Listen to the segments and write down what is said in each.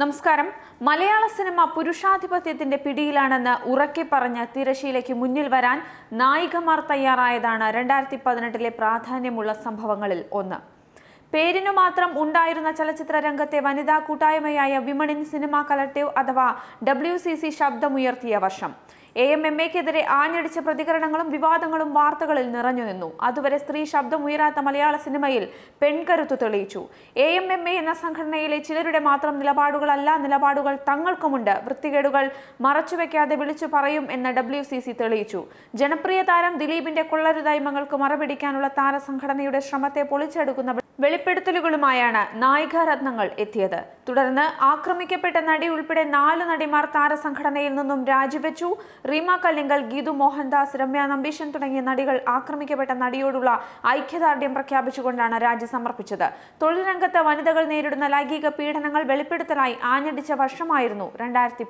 നമസ്കാരം. മലയാള സിനിമ പുരുഷാധിപത്യത്തിന്റെ പിടിയിലാണെന്ന് ഉറക്കെ പറഞ്ഞ് തിരശീലയ്ക്ക് മുന്നിൽ വരാൻ നായികമാർ തയ്യാറായതാണ് രണ്ടായിരത്തി പതിനെട്ടിലെ പ്രാധാന്യമുള്ള സംഭവങ്ങളിൽ ഒന്ന്. പേരിനു മാത്രം ഉണ്ടായിരുന്ന ചലച്ചിത്ര രംഗത്തെ വനിതാ കൂട്ടായ്മയായ വിമണിൻ സിനിമ കലക്ടീവ് അഥവാ ഡബ്ല്യു ശബ്ദമുയർത്തിയ വർഷം. എ എം എം എക്കെതിരെ ആഞ്ഞടിച്ച പ്രതികരണങ്ങളും വിവാദങ്ങളും വാർത്തകളിൽ നിറഞ്ഞു നിന്നു. അതുവരെ സ്ത്രീ ശബ്ദമുയരാത്ത മലയാള സിനിമയിൽ പെൺകരുത്തു തെളിയിച്ചു. എ എം എം എ എന്ന സംഘടനയിലെ ചിലരുടെ മാത്രം നിലപാടുകളല്ല നിലപാടുകൾ തങ്ങൾക്കുമുണ്ട്. വൃത്തികേടുകൾ മറച്ചുവെക്കാതെ വിളിച്ചു പറയും എന്ന് ഡബ്ല്യു സി സി തെളിയിച്ചു. ജനപ്രിയ താരം ദിലീപിന്റെ കൊള്ളരുതായ്മകൾക്ക് മറപിടിക്കാനുള്ള താരസംഘടനയുടെ ശ്രമത്തെ പൊളിച്ചെടുക്കുന്ന വെളിപ്പെടുത്തലുകളുമായാണ് നായികാരത്നങ്ങൾ എത്തിയത്. തുടർന്ന് ആക്രമിക്കപ്പെട്ട നടി ഉൾപ്പെടെ നാല് നടിമാർ താരസംഘടനയിൽ നിന്നും രാജിവെച്ചു. റീമ കല്ലിങ്കൽ ഗീതു മോഹൻദാസ് രമ്യ നമ്പീശൻ തുടങ്ങിയ നടികൾ ആക്രമിക്കപ്പെട്ട നടിയോടുള്ള ഐക്യദാർഢ്യം പ്രഖ്യാപിച്ചുകൊണ്ടാണ് രാജി സമർപ്പിച്ചത്. തൊഴിൽ രംഗത്ത് വനിതകൾ നേരിടുന്ന ലൈംഗിക പീഡനങ്ങൾ വെളിപ്പെടുത്തലായി ആഞ്ഞടിച്ച വർഷമായിരുന്നു രണ്ടായിരത്തി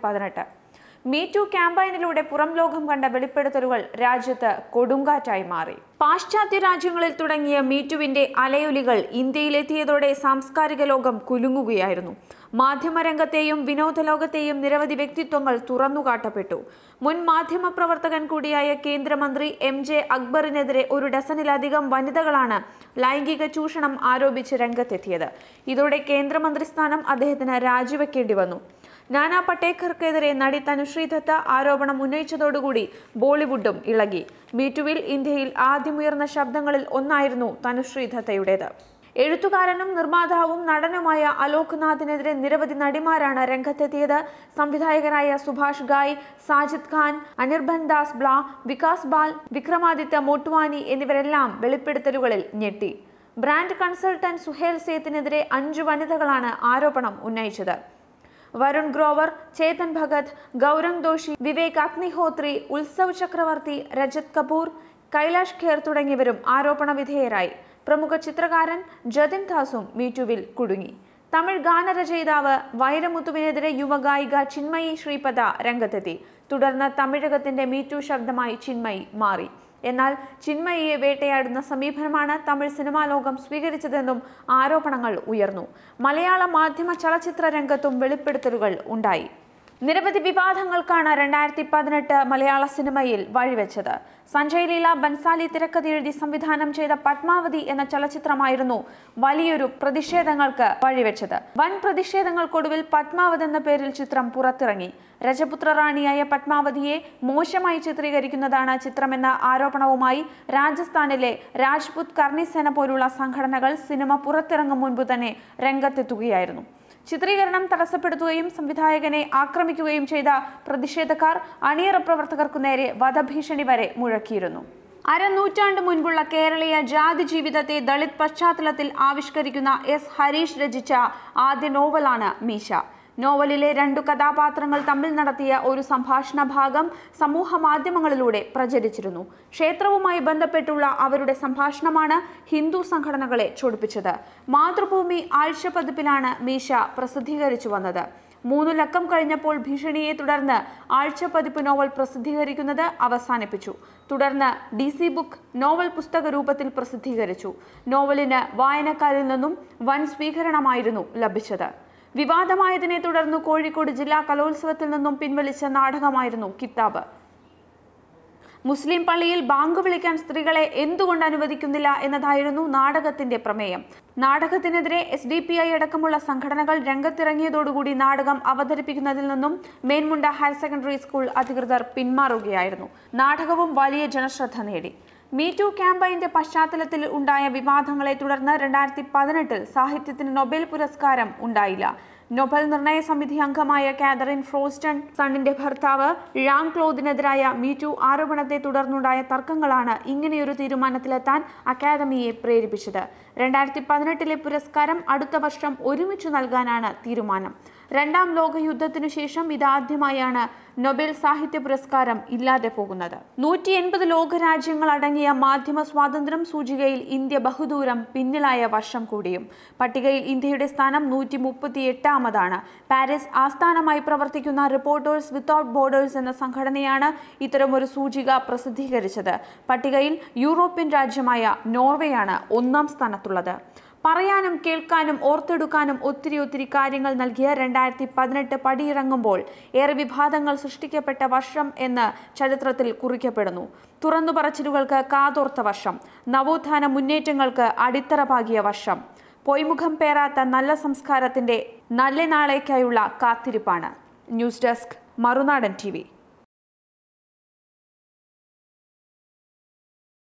മീ ടു ക്യാമ്പയിനിലൂടെ പുറം ലോകം കണ്ട വെളിപ്പെടുത്തലുകൾ രാജ്യത്ത് കൊടുങ്കാറ്റായി മാറി. പാശ്ചാത്യ രാജ്യങ്ങളിൽ തുടങ്ങിയ മീറ്റുവിന്റെ അലയൊലികൾ ഇന്ത്യയിലെത്തിയതോടെ സാംസ്കാരിക ലോകം കുലുങ്ങുകയായിരുന്നു. മാധ്യമരംഗത്തെയും വിനോദലോകത്തെയും നിരവധി വ്യക്തിത്വങ്ങൾ തുറന്നുകാട്ടപ്പെട്ടു. മുൻ മാധ്യമപ്രവർത്തകൻ കൂടിയായ കേന്ദ്രമന്ത്രി എം ജെ അക്ബറിനെതിരെ ഒരു ഡസനിലധികം വനിതകളാണ് ലൈംഗിക ചൂഷണം ആരോപിച്ച് രംഗത്തെത്തിയത്. ഇതോടെ കേന്ദ്രമന്ത്രി സ്ഥാനം അദ്ദേഹത്തിന് രാജിവെക്കേണ്ടി വന്നു. നാനാ പട്ടേക്കർക്കെതിരെ നടി തനുശ്രീ ദത്ത ആരോപണം ഉന്നയിച്ചതോടുകൂടി ബോളിവുഡും ഇളകി. മീറ്റുവിൽ ഇന്ത്യയിൽ ആദ്യമുയർന്ന ശബ്ദങ്ങളിൽ ഒന്നായിരുന്നു തനുശ്രീ ദത്തയുടേത് എഴുത്തുകാരനും നിർമ്മാതാവും നടനുമായ അലോക് നാഥിനെതിരെ നിരവധി നടിമാരാണ് രംഗത്തെത്തിയത്. സംവിധായകരായ സുഭാഷ് ഗായ് സാജിദ് ഖാൻ അനിർബൻ ദാസ് ബ്ല വികാസ് ബാൽ വിക്രമാദിത്യ മോട്ട്വാനി എന്നിവരെല്ലാം വെളിപ്പെടുത്തലുകളിൽ ഞെട്ടി. ബ്രാൻഡ് കൺസൾട്ടന്റ് സുഹേൽ സേത്തിനെതിരെ അഞ്ചു വനിതകളാണ് ആരോപണം ഉന്നയിച്ചത്. വരുൺ ഗ്രോവർ ചേതൻ ഭഗത് ഗൗരംഗ് ദോഷി വിവേക് അഗ്നിഹോത്രി ഉത്സവ് ചക്രവർത്തി രജത് കപൂർ കൈലാഷ് ഖേർ തുടങ്ങിയവരും ആരോപണ വിധേയരായി. പ്രമുഖ ചിത്രകാരൻ ജതിൻ ദാസും മീറ്റുവിൽ കുടുങ്ങി. തമിഴ് ഗാനരചയിതാവ് വൈരമുത്തുവിനെതിരെ യുവഗായിക ചിന്മയി ശ്രീപദ രംഗത്തെത്തി. തുടർന്ന് തമിഴകത്തിന്റെ മീറ്റു ശബ്ദമായി ചിന്മയി മാറി. എന്നാൽ ചിന്മയിയെ വേട്ടയാടുന്ന സമീപനമാണ് തമിഴ് സിനിമാ ലോകം സ്വീകരിച്ചതെന്നും ആരോപണങ്ങൾ ഉയർന്നു. മലയാള മാധ്യമ ചലച്ചിത്ര രംഗത്തും വെളിപ്പെടുത്തലുകൾ ഉണ്ടായി. നിരവധി വിവാദങ്ങൾക്കാണ് രണ്ടായിരത്തി പതിനെട്ട് മലയാള സിനിമയിൽ വഴിവെച്ചത്. സഞ്ജയ് ലീല ബൻസാലി തിരക്കഥ എഴുതി സംവിധാനം ചെയ്ത പത്മാവതി എന്ന ചലച്ചിത്രമായിരുന്നു വലിയൊരു പ്രതിഷേധങ്ങൾക്ക് വഴിവെച്ചത്. വൻ പ്രതിഷേധങ്ങൾക്കൊടുവിൽ പത്മാവത് എന്ന പേരിൽ ചിത്രം പുറത്തിറങ്ങി. രജപുത്ര റാണിയായ പത്മാവതിയെ മോശമായി ചിത്രീകരിക്കുന്നതാണ് ചിത്രമെന്ന ആരോപണവുമായി രാജസ്ഥാനിലെ രാജ്പുത് കർണിസേന പോലുള്ള സംഘടനകൾ സിനിമ പുറത്തിറങ്ങും മുൻപ് തന്നെ രംഗത്തെത്തുകയായിരുന്നു. ചിത്രീകരണം തടസ്സപ്പെടുത്തുകയും സംവിധായകനെ ആക്രമിക്കുകയും ചെയ്ത പ്രതിഷേധക്കാർ അണിയറ പ്രവർത്തകർക്കു നേരെ വധഭീഷണി വരെ മുഴക്കിയിരുന്നു. അരനൂറ്റാണ്ട് മുൻപുള്ള കേരളീയ ജാതി ജീവിതത്തെ ദളിത് പശ്ചാത്തലത്തിൽ ആവിഷ്കരിക്കുന്ന എസ്. ഹരീഷ് രചിച്ച ആദ്യ നോവലാണ് മീശ. നോവലിലെ രണ്ടു കഥാപാത്രങ്ങൾ തമ്മിൽ നടത്തിയ ഒരു സംഭാഷണ ഭാഗം സമൂഹ മാധ്യമങ്ങളിലൂടെ പ്രചരിച്ചിരുന്നു. ക്ഷേത്രവുമായി ബന്ധപ്പെട്ടുള്ള അവരുടെ സംഭാഷണമാണ് ഹിന്ദു സംഘടനകളെ ചൊടിപ്പിച്ചത്. മാതൃഭൂമി ആഴ്ചപ്പതിപ്പിലാണ് മീശ പ്രസിദ്ധീകരിച്ചു വന്നത്. മൂന്നു ലക്കം കഴിഞ്ഞപ്പോൾ ഭീഷണിയെ തുടർന്ന് ആഴ്ചപ്പതിപ്പ് നോവൽ പ്രസിദ്ധീകരിക്കുന്നത് അവസാനിപ്പിച്ചു. തുടർന്ന് ഡി സി ബുക്ക് നോവൽ പുസ്തക രൂപത്തിൽ പ്രസിദ്ധീകരിച്ചു. നോവലിന് വായനക്കാരിൽ നിന്നും വൻ സ്വീകരണമായിരുന്നു ലഭിച്ചത്. വിവാദമായതിനെ തുടർന്ന് കോഴിക്കോട് ജില്ലാ കലോത്സവത്തിൽ നിന്നും പിൻവലിച്ച നാടകമായിരുന്നു കിതാബ്. മുസ്ലിം പള്ളിയിൽ ബാങ്ക് വിളിക്കാൻ സ്ത്രീകളെ എന്തുകൊണ്ട് അനുവദിക്കുന്നില്ല എന്നതായിരുന്നു നാടകത്തിന്റെ പ്രമേയം. നാടകത്തിനെതിരെ എസ് ഡി പി ഐ അടക്കമുള്ള സംഘടനകൾ രംഗത്തിറങ്ങിയതോടുകൂടി നാടകം അവതരിപ്പിക്കുന്നതിൽ നിന്നും മേൻമുണ്ട ഹയർ സെക്കൻഡറി സ്കൂൾ അധികൃതർ പിന്മാറുകയായിരുന്നു. നാടകവും വലിയ ജനശ്രദ്ധ നേടി. മീ ടു ക്യാമ്പയിന്റെ പശ്ചാത്തലത്തിൽ ഉണ്ടായ വിവാദങ്ങളെ തുടർന്ന് രണ്ടായിരത്തി പതിനെട്ടിൽ സാഹിത്യത്തിന് നൊബേൽ പുരസ്കാരം ഉണ്ടായില്ല. നൊബൽ നിർണയ സമിതി അംഗമായ കാതറിൻ ഫ്രോസ്റ്റൺ സണ്ണിന്റെ ഭർത്താവ് ഴാം ക്ലോദിനെതിരായ മീറ്റു ആരോപണത്തെ തുടർന്നുണ്ടായ തർക്കങ്ങളാണ് ഇങ്ങനെയൊരു തീരുമാനത്തിലെത്താൻ അക്കാദമിയെ പ്രേരിപ്പിച്ചത്. രണ്ടായിരത്തി പതിനെട്ടിലെ പുരസ്കാരം അടുത്ത വർഷം ഒരുമിച്ച് നൽകാനാണ് തീരുമാനം. രണ്ടാം ലോകയുദ്ധത്തിനു ശേഷം ഇതാദ്യമായാണ് നൊബേൽ സാഹിത്യ പുരസ്കാരം ഇല്ലാതെ പോകുന്നത്. നൂറ്റി എൺപത് ലോകരാജ്യങ്ങൾ അടങ്ങിയ മാധ്യമ സ്വാതന്ത്ര്യം സൂചികയിൽ ഇന്ത്യ ബഹുദൂരം പിന്നിലായ വർഷം കൂടിയും. പട്ടികയിൽ ഇന്ത്യയുടെ സ്ഥാനം നൂറ്റി മുപ്പത്തി എട്ടാമതാണ് പാരീസ് ആസ്ഥാനമായി പ്രവർത്തിക്കുന്ന റിപ്പോർട്ടേഴ്സ് വിത്തൌട്ട് ബോർഡേഴ്സ് എന്ന സംഘടനയാണ് ഇത്തരമൊരു സൂചിക പ്രസിദ്ധീകരിച്ചത്. പട്ടികയിൽ യൂറോപ്യൻ രാജ്യമായ നോർവേയാണ് ഒന്നാം സ്ഥാനത്തുള്ളത്. പറയാനും കേൾക്കാനും ഓർത്തെടുക്കാനും ഒത്തിരി ഒത്തിരി കാര്യങ്ങൾ നൽകിയ രണ്ടായിരത്തി പതിനെട്ട് പടിയിറങ്ങുമ്പോൾ ഏറെ വിവാദങ്ങൾ സൃഷ്ടിക്കപ്പെട്ട വർഷം എന്ന് ചരിത്രത്തിൽ കുറിക്കപ്പെടുന്നു. തുറന്നു പറച്ചിലുകൾക്ക് കാതോർത്ത വർഷം. നവോത്ഥാന മുന്നേറ്റങ്ങൾക്ക് അടിത്തറ പാകിയ വർഷം. പൊയ്മുഖം പേരാത്ത നല്ല സംസ്കാരത്തിന്റെ നല്ല നാളേക്കായുള്ള കാത്തിരിപ്പാണ്. News desk Marunadan T